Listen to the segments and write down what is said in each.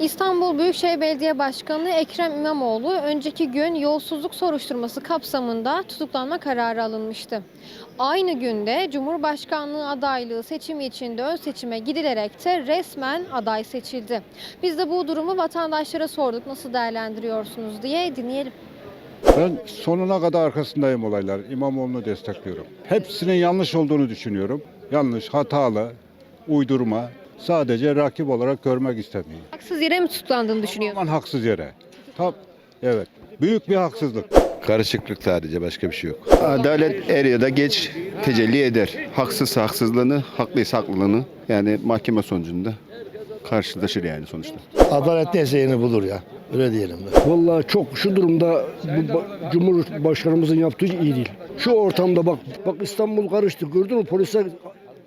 İstanbul Büyükşehir Belediye Başkanı Ekrem İmamoğlu önceki gün yolsuzluk soruşturması kapsamında tutuklanma kararı alınmıştı. Aynı günde Cumhurbaşkanlığı adaylığı seçimi için de ön seçime gidilerek de resmen aday seçildi. Biz de bu durumu vatandaşlara sorduk nasıl değerlendiriyorsunuz diye dinleyelim. Ben sonuna kadar arkasındayım olaylar. İmamoğlu'nu destekliyorum. Hepsinin yanlış olduğunu düşünüyorum. Yanlış, hatalı, uydurma. Sadece rakip olarak görmek istemiyor. Haksız yere mi tutuklandığını düşünüyorsunuz? Aman haksız yere. Tam, evet. Büyük bir haksızlık. Karışıklık sadece başka bir şey yok. Adalet er ya da geç tecelli eder. Haksızsa haksızlığını, haklıysa haklılığını yani mahkeme sonucunda karşılaşır yani sonuçta. Adalet neyse yeni bulur ya. Öyle diyelim de. Vallahi çok şu durumda bu ba- Cumhurbaşkanımızın yaptığı iyi değil. Şu ortamda bak bak İstanbul karıştı. Gördün mü polise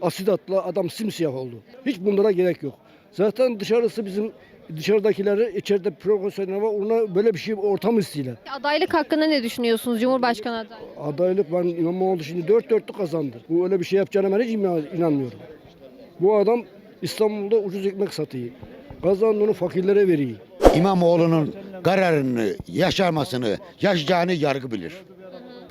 asit atla adam simsiyah oldu. Hiç bunlara gerek yok. Zaten dışarısı bizim dışarıdakileri içeride profesyonel var. Ona böyle bir şey ortam istiyorlar. Adaylık hakkında ne düşünüyorsunuz Cumhurbaşkanı adaylığı? Adaylık ben İmamoğlu şimdi dört dörtlük kazandı. Bu öyle bir şey yapacağına ben hiç inan- inanmıyorum. Bu adam İstanbul'da ucuz ekmek satıyor. Kazandığını fakirlere veriyor. İmamoğlu'nun kararını, yaşamasını, yaşayacağını yargı bilir.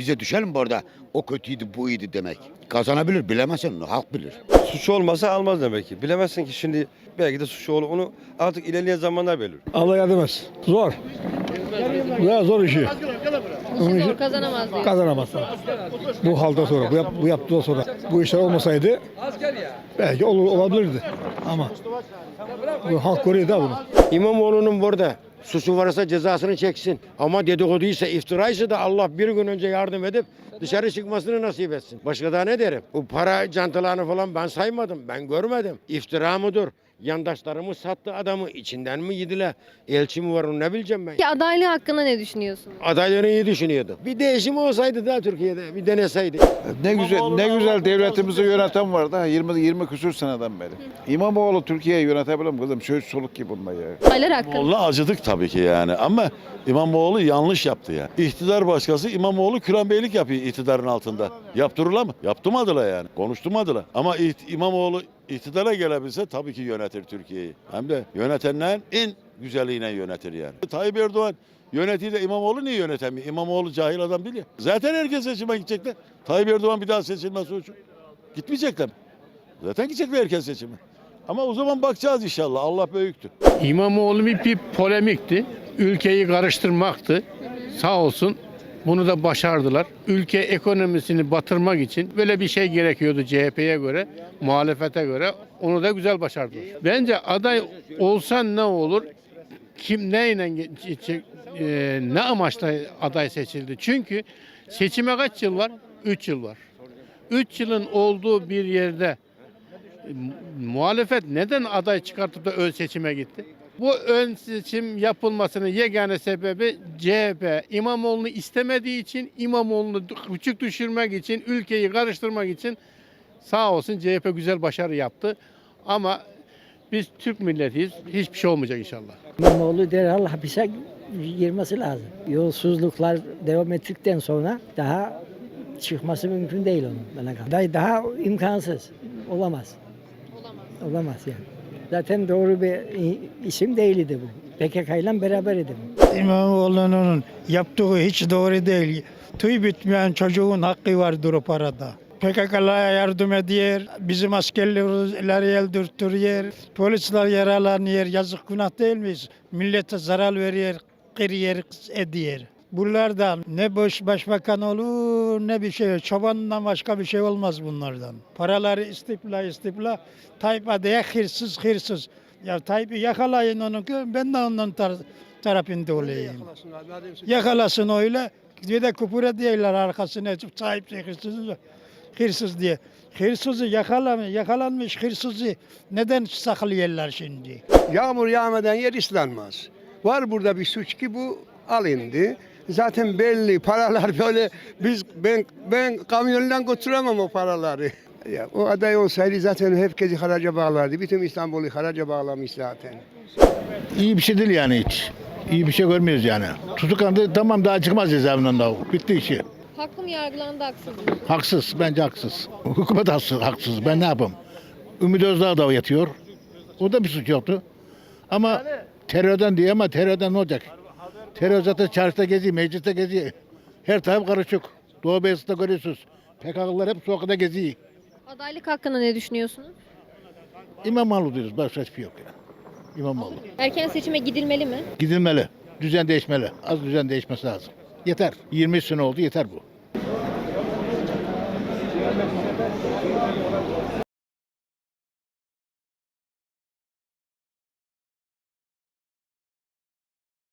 Bize düşer mi bu arada o kötüydü, bu iyiydi demek? Kazanabilir, bilemezsin, halk bilir. Suç olmasa almaz demek ki. Bilemezsin ki şimdi belki de suç olur. Onu artık ilerleyen zamanlar belirler. Allah edemez. Zor. Ya zor işi. Bu işi zor kazanamaz diyor. Kazanamazsın. Bu halde sonra, bu, yap, bu yaptığı sonra. Bu işler olmasaydı belki olur, olabilirdi. Ama bu halk koruyor da bunu. İmamoğlu'nun burada suçu varsa cezasını çeksin. Ama dedikoduysa, iftiraysa da Allah bir gün önce yardım edip dışarı çıkmasını nasip etsin. Başka daha ne derim? Bu para cantılarını falan ben saymadım, ben görmedim. İftira mıdır? Yandaşlarımız sattı adamı, içinden mi yediler? Elçi mi var onu ne bileceğim ben. Peki adaylığı hakkında ne düşünüyorsunuz? Adayları iyi düşünüyordu. Bir değişim olsaydı da Türkiye'de bir deneseydi. Ne güzel ne güzel devletimizi yöneten var da 20 20 küsür seneden beri. İmamoğlu Türkiye'yi yönetebilir mi kızım? Şöyle soluk gibi bunlar ya. Adaylar hakkında. İmamoğlu'na acıdık tabii ki yani ama İmamoğlu yanlış yaptı ya. İktidar başkası İmamoğlu Küren yapıyor iktidarın altında. Yaptırırlar mı? Yaptırmadılar yani. Konuşturmadılar. Ama İmamoğlu iktidara gelebilse tabii ki yönetir Türkiye'yi. Hem de yönetenlerin en güzelliğine yönetir yani. Tayyip Erdoğan yönetiyor İmamoğlu niye yönetemiyor? İmamoğlu cahil adam değil ya. Zaten herkes seçime gidecekler. Tayyip Erdoğan bir daha seçilmesi için gitmeyecekler? Zaten gidecekler herkes seçime. Ama o zaman bakacağız inşallah. Allah büyüktür. İmamoğlu bir, bir polemikti. Ülkeyi karıştırmaktı. Sağ olsun bunu da başardılar. Ülke ekonomisini batırmak için böyle bir şey gerekiyordu CHP'ye göre, muhalefete göre. Onu da güzel başardılar. Bence aday olsa ne olur? Kim neyle e, ne amaçla aday seçildi? Çünkü seçime kaç yıl var? 3 yıl var. 3 yılın olduğu bir yerde muhalefet neden aday çıkartıp da ön seçime gitti? Bu ön seçim yapılmasının yegane sebebi CHP İmamoğlu'nu istemediği için, İmamoğlu'nu küçük düşürmek için, ülkeyi karıştırmak için sağ olsun CHP güzel başarı yaptı. Ama biz Türk milletiyiz. Hiçbir şey olmayacak inşallah. İmamoğlu derhal hapise girmesi lazım. Yolsuzluklar devam ettikten sonra daha çıkması mümkün değil onun bana kalırsa. Daha, daha imkansız. Olamaz. Olamaz. Olamaz yani. Zaten doğru bir isim değildi bu. PKK ile beraber idi bu. İmamoğlu'nun yaptığı hiç doğru değil. Tüy bitmeyen çocuğun hakkı vardır o parada. PKK'lara yardım ediyor, bizim askerleri öldürtüyor, polisler yaralanıyor, yazık günah değil miyiz? Millete zarar veriyor, kırıyor, ediyor. Bunlardan ne boş başbakan olur ne bir şey. Çobandan başka bir şey olmaz bunlardan. Paraları istipla istipla. Tayyip adaya hırsız hırsız. Ya Tayyip'i yakalayın onu ki ben de onun tar tarafında olayım. Yakalasın öyle. Bir de kupur ediyorlar arkasına Tayyip hırsız, hırsız diye. Hırsızı yakalamış, yakalanmış hırsızı neden saklıyorlar şimdi? Yağmur yağmadan yer ıslanmaz. Var burada bir suç ki bu alındı. Zaten belli paralar böyle biz ben ben kamyondan götüremem o paraları. Ya, o aday olsaydı zaten herkesi haraca bağlardı. Bütün İstanbul'u haraca bağlamış zaten. İyi bir şey değil yani hiç. İyi bir şey görmüyoruz yani. Tutuklandı tamam daha çıkmaz cezaevinden daha. Bitti işi. Haklı mı yargılandı haksız mı? Haksız bence haksız. Hükümet haksız, haksız. Ben ne yapayım? Ümit Özdağ da yatıyor. O da bir suç yoktu. Ama terörden diye ama terörden ne olacak? Terör zaten çarşıda geziyor, mecliste geziyor. Her taraf karışık. Doğu Beyazıt'ta görüyorsunuz. PKK'lılar hep sokakta geziyor. Adaylık hakkında ne düşünüyorsunuz? İmamoğlu diyoruz. Başka hiçbir şey yok ya. İmamoğlu. Erken seçime gidilmeli mi? Gidilmeli. Düzen değişmeli. Az düzen değişmesi lazım. Yeter. 20 sene oldu yeter bu.